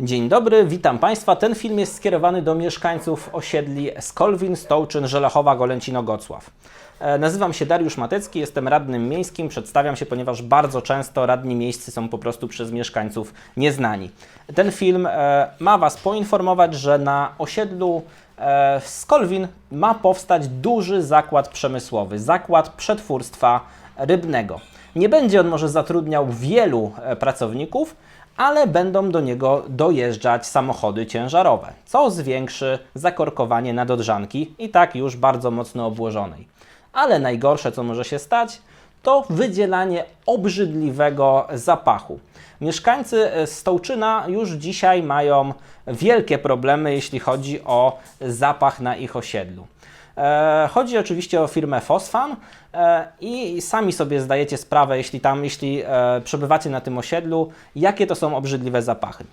Dzień dobry, witam Państwa. Ten film jest skierowany do mieszkańców osiedli Skolwin, Stołczyn, Żelachowa, Golęcino, Gocław. E, Nazywam się Dariusz Matecki, jestem radnym miejskim. Przedstawiam się, ponieważ bardzo często radni miejscy są po prostu przez mieszkańców nieznani. Ten film e, ma Was poinformować, że na osiedlu e, Skolwin ma powstać duży zakład przemysłowy, zakład przetwórstwa rybnego. Nie będzie on może zatrudniał wielu pracowników, ale będą do niego dojeżdżać samochody ciężarowe, co zwiększy zakorkowanie nadodrzanki i tak już bardzo mocno obłożonej. Ale najgorsze, co może się stać, to wydzielanie obrzydliwego zapachu. Mieszkańcy e, Stołczyna już dzisiaj mają wielkie problemy, jeśli chodzi o zapach na ich osiedlu. E, Chodzi oczywiście o firmę Fosfan e, i sami sobie zdajecie sprawę, jeśli tam, jeśli e, przebywacie na tym osiedlu, jakie to są obrzydliwe zapachy.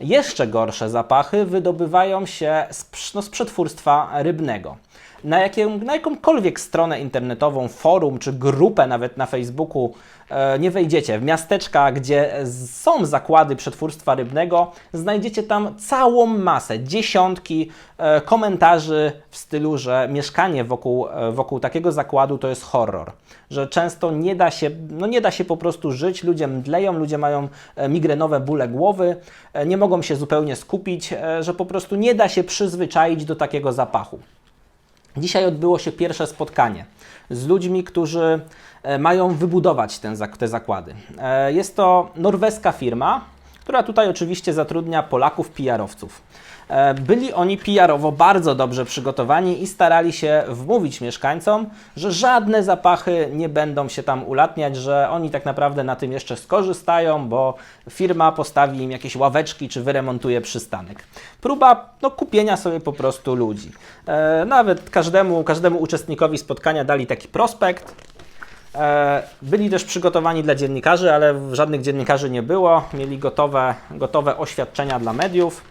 Jeszcze gorsze zapachy wydobywają się z, no, z przetwórstwa rybnego. Na, na jakąkolwiek stronę internetową, forum czy grupę nawet na Facebooku e, nie wejdziecie. W miasteczka, gdzie są zakłady przetwórstwa rybnego, znajdziecie tam całą masę, dziesiątki e, komentarzy w stylu, że mieszkanie wokół, e, wokół takiego zakładu to jest horror. Że często nie da się, no nie da się po prostu żyć, ludzie mdleją, ludzie mają e, migrenowe bóle głowy, e, nie mogą się zupełnie skupić, że po prostu nie da się przyzwyczaić do takiego zapachu. Dzisiaj odbyło się pierwsze spotkanie z ludźmi, którzy e, mają wybudować ten, te zakłady. E, Jest to norweska firma, która tutaj oczywiście zatrudnia Polaków PR-owców. E, Byli oni PR-owo bardzo dobrze przygotowani i starali się wmówić mieszkańcom, że żadne zapachy nie będą się tam ulatniać, że oni tak naprawdę na tym jeszcze skorzystają, bo firma postawi im jakieś ławeczki czy wyremontuje przystanek. Próba no, kupienia sobie po prostu ludzi. E, Nawet każdemu, każdemu uczestnikowi spotkania dali taki prospekt, Byli też przygotowani dla dziennikarzy, ale żadnych dziennikarzy nie było. Mieli gotowe, gotowe oświadczenia dla mediów.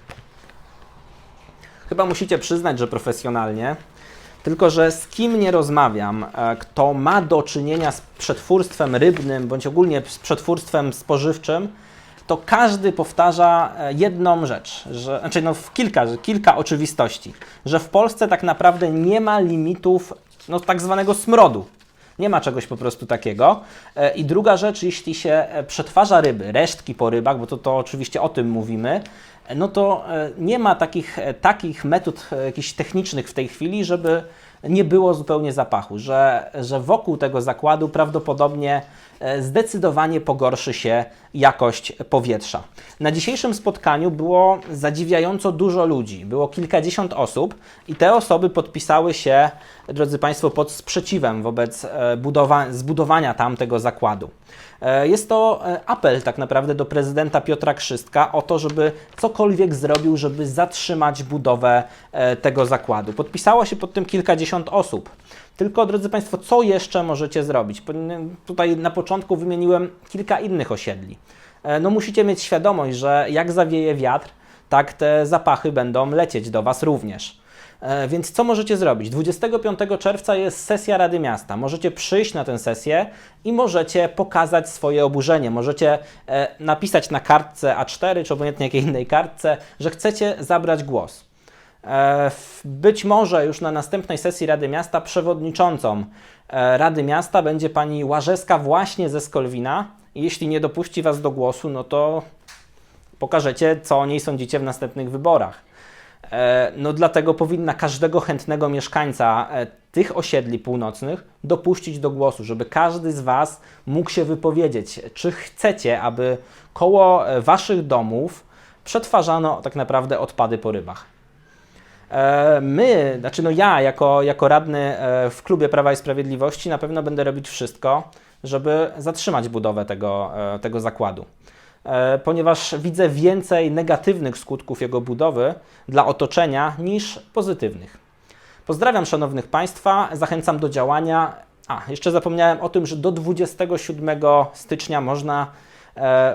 Chyba musicie przyznać, że profesjonalnie. Tylko, że z kim nie rozmawiam, e, kto ma do czynienia z przetwórstwem rybnym, bądź ogólnie z przetwórstwem spożywczym, to każdy powtarza e, jedną rzecz, że, znaczy no kilka, kilka oczywistości, że w Polsce tak naprawdę nie ma limitów no, tak zwanego smrodu. Nie ma czegoś po prostu takiego. E, I druga rzecz, jeśli się e, przetwarza ryby, resztki po rybach, bo to, to oczywiście o tym mówimy, e, no to nie ma takich, takich metod jakichś technicznych w tej chwili, żeby nie było zupełnie zapachu, że, że wokół tego zakładu prawdopodobnie e, zdecydowanie pogorszy się jakość powietrza. Na dzisiejszym spotkaniu było zadziwiająco dużo ludzi, było kilkadziesiąt osób i te osoby podpisały się, drodzy Państwo, pod sprzeciwem wobec e, budowa- zbudowania tamtego zakładu. E, Jest to apel tak naprawdę do prezydenta Piotra Krzystka o to, żeby cokolwiek zrobił, żeby zatrzymać budowę tego zakładu. Podpisało się pod tym kilkadziesiąt osób. Tylko, drodzy Państwo, co jeszcze możecie zrobić? Tutaj na początku wymieniłem kilka innych osiedli. E, No musicie mieć świadomość, że jak zawieje wiatr, tak te zapachy będą lecieć do Was również. E, Więc co możecie zrobić? 25 czerwca jest sesja Rady Miasta. Możecie przyjść na tę sesję i możecie pokazać swoje oburzenie. Możecie e, napisać na kartce A4 czy obojętnie jakiej innej kartce, że chcecie zabrać głos. E, Być może już na następnej sesji Rady Miasta przewodniczącą e, Rady Miasta będzie pani Łażeska właśnie ze Skolwina. Jeśli nie dopuści Was do głosu, no to pokażecie, co o niej sądzicie w następnych wyborach. E, No dlatego powinna każdego chętnego mieszkańca tych osiedli północnych dopuścić do głosu, żeby każdy z Was mógł się wypowiedzieć, czy chcecie, aby koło Waszych domów przetwarzano tak naprawdę odpady po rybach. E, My, znaczy no ja jako, jako radny e, w klubie Prawa i Sprawiedliwości na pewno będę robić wszystko, żeby zatrzymać budowę tego, e, tego zakładu. Ponieważ widzę więcej negatywnych skutków jego budowy dla otoczenia niż pozytywnych. Pozdrawiam szanownych Państwa, zachęcam do działania. A, jeszcze zapomniałem o tym, że do 27 stycznia można,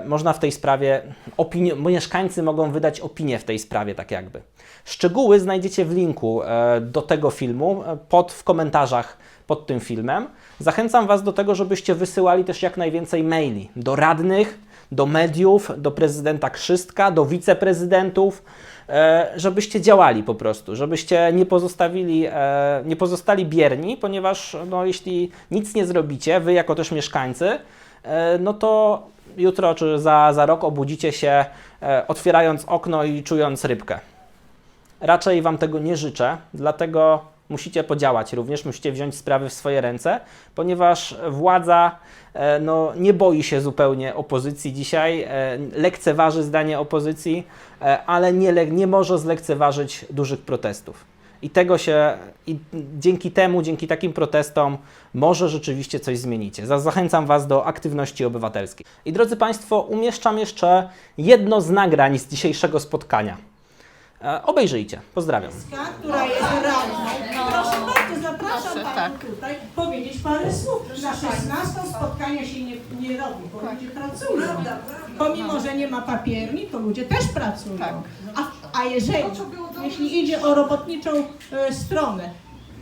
można w tej sprawie, opinio- mieszkańcy mogą wydać opinię w tej sprawie, tak jakby. Szczegóły znajdziecie w linku e, do tego filmu, e, pod, w komentarzach pod tym filmem. Zachęcam Was do tego, żebyście wysyłali też jak najwięcej maili do radnych, do mediów, do prezydenta Krzystka, do wiceprezydentów, e, żebyście działali po prostu, żebyście nie pozostawili, e, nie pozostali bierni, ponieważ no, jeśli nic nie zrobicie, wy jako też mieszkańcy, e, no to jutro czy za, za rok obudzicie się e, otwierając okno i czując rybkę. Raczej Wam tego nie życzę, dlatego musicie podziałać również, musicie wziąć sprawy w swoje ręce, ponieważ władza e, no, nie boi się zupełnie opozycji dzisiaj, e, lekceważy zdanie opozycji, ale nie, nie może zlekceważyć dużych protestów. I tego się, i dzięki temu, dzięki takim protestom, może rzeczywiście coś zmienicie. Za- Zachęcam Was do aktywności obywatelskiej. I drodzy Państwo, umieszczam jeszcze jedno z nagrań z dzisiejszego spotkania. E, Obejrzyjcie. Pozdrawiam. która jest radną. Proszę bardzo, zapraszam Proszę, Panią tak. tutaj powiedzieć parę słów. Na 16 spotkania się nie, nie robi, bo ludzie pracują. Pomimo, że nie ma papierni, to ludzie też pracują. Tak. A, a jeżeli, jeśli idzie o robotniczą e, stronę,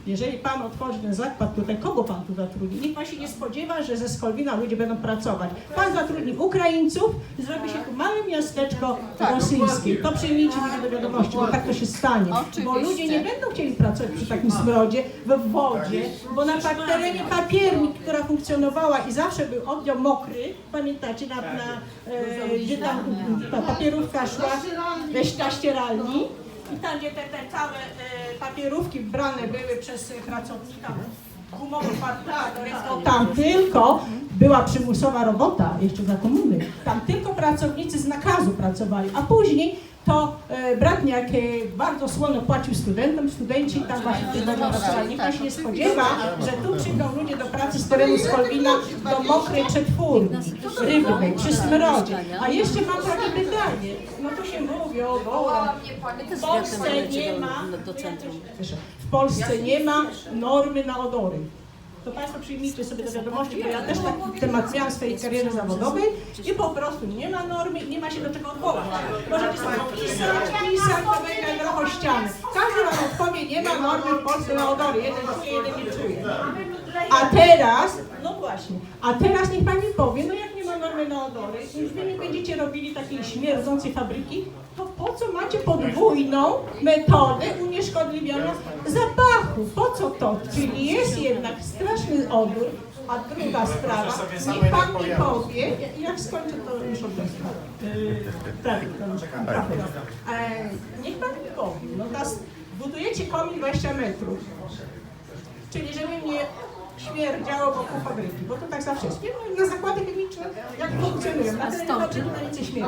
jeżeli Pan otworzy ten zakład tutaj, kogo Pan tu zatrudni? Nikt Pan się nie spodziewa, że ze Skolwina ludzie będą pracować. Pan zatrudni Ukraińców, zrobi się tu małe miasteczko Tak, rosyjskie. To przyjmijcie mnie do wiadomości, bo tak to się stanie. Bo ludzie nie będą chcieli pracować przy takim smrodzie, w wodzie, bo na tak terenie papiernik, która funkcjonowała i zawsze był oddział mokry, pamiętacie, na, na, e, gdzie tam ta papierówka szła? Na ścieralni i tam, gdzie te, te całe e, papierówki brane były przez pracownika gumowo to tam tylko była przymusowa robota, jeszcze za komuny. Tam tylko pracownicy z nakazu pracowali, a później to e, Bratniak e, bardzo słono płacił studentom, studenci tam właśnie też będą pracowali. Nikt się nie spodziewa, że tu przyjdą ludzie do pracy z terenu Skolwina do mokrej przetwórni rybnej, przy smrodzie. A jeszcze mam takie pytanie, no tu się mówi o wołach, w Polsce nie ma, do centrum. w Polsce nie ma normy na odory. To Państwo przyjmijcie sobie do wiadomości, bo ja też taki temat miałam w swojej karierze zawodowej i po prostu nie ma normy i nie ma się do czego odwołać. Możecie sobie pisać, pisać, to będzie trochę ściany. Każdy wam odpowie, nie ma normy w Polsce na odory. Jeden czuje, jeden nie czuje. A teraz, no właśnie, a teraz niech Pani powie, no jak nie normy na odory, już Wy nie będziecie robili takiej śmierdzącej fabryki, to po co macie podwójną metodę unieszkodliwiania zapachu? Po co to? Czyli jest jednak straszny odór, a druga sprawa, niech Pan mi powie, jak skończę to już odniosę. Yy, tak, to- tak, tak. E, Niech Pan mi powie, no teraz budujecie komin 20 metrów, Czyli żeby mnie śmierdziało wokół fabryki, bo to tak zawsze jest. Wiem, Na zakłady chemiczne nie śmierdzi.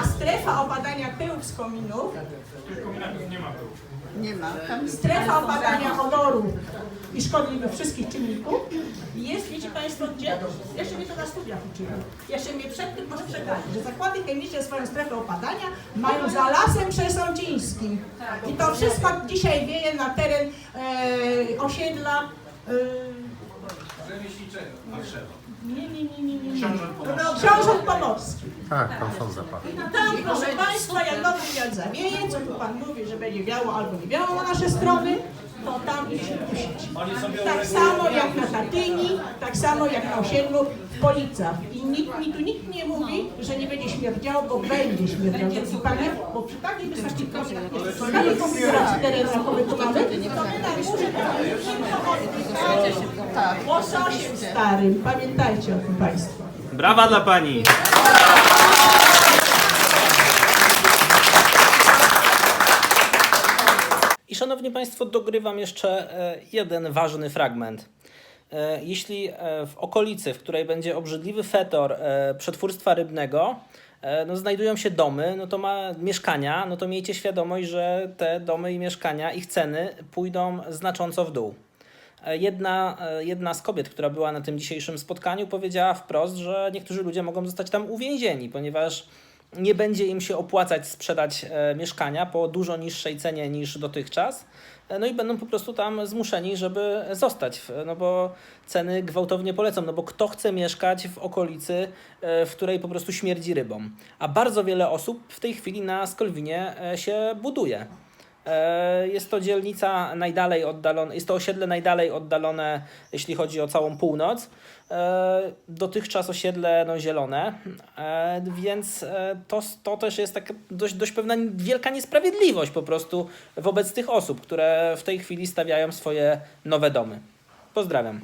A strefa opadania pyłów z kominów, Nie ma. Tam strefa opadania odoru i szkodliwych wszystkich czynników jest, wiecie Państwo, gdzie? Jeszcze mnie to na studiach uczyli. Jeszcze mnie przed tym może przegrali, że zakłady chemiczne swoją strefę opadania mają za lasem przesądzińskim. I to wszystko dzisiaj wieje na teren e, osiedla e, nie, nie, nie, nie, nie, nie. Książąt Pomorski. Tak, tam są zapachy. Tam, proszę Państwa, jak nowy wiatr zawieje, co tu Pan mówi, że będzie wiało albo nie wiało na nasze strony, to tam idzie puścić. Tak samo jak na Katyni, tak samo jak na osiedlu w Policach. I nikt mi tu nikt nie mówi, że nie będzie śmierdziało, bo będzie śmierdziało. Drogi Panie, bo przy takiej wysokości kosztach, przy takiej konfiguracji my tu mamy, to my na górze mamy tylko oddychać łososiem starym. Pamiętajcie o tym Państwo. Brawa dla Pani! Szanowni Państwo, dogrywam jeszcze e, jeden ważny fragment. E, Jeśli e, w okolicy, w której będzie obrzydliwy fetor przetwórstwa rybnego, no, znajdują się domy, no to ma mieszkania, no to miejcie świadomość, że te domy i mieszkania, ich ceny pójdą znacząco w dół. Jedna, jedna z kobiet, która była na tym dzisiejszym spotkaniu, powiedziała wprost, że niektórzy ludzie mogą zostać tam uwięzieni, ponieważ nie będzie im się opłacać sprzedać e, mieszkania po dużo niższej cenie niż dotychczas. E, No i będą po prostu tam zmuszeni, żeby zostać, no bo ceny gwałtownie polecą, no bo kto chce mieszkać w okolicy, e, w której po prostu śmierdzi rybą. A bardzo wiele osób w tej chwili na Skolwinie się buduje. E, Jest to dzielnica najdalej oddalona, jest to osiedle najdalej oddalone, jeśli chodzi o całą północ. E, Dotychczas osiedle no, zielone, E, więc to, to też jest taka dość, dość pewna wielka niesprawiedliwość po prostu wobec tych osób, które w tej chwili stawiają swoje nowe domy. Pozdrawiam.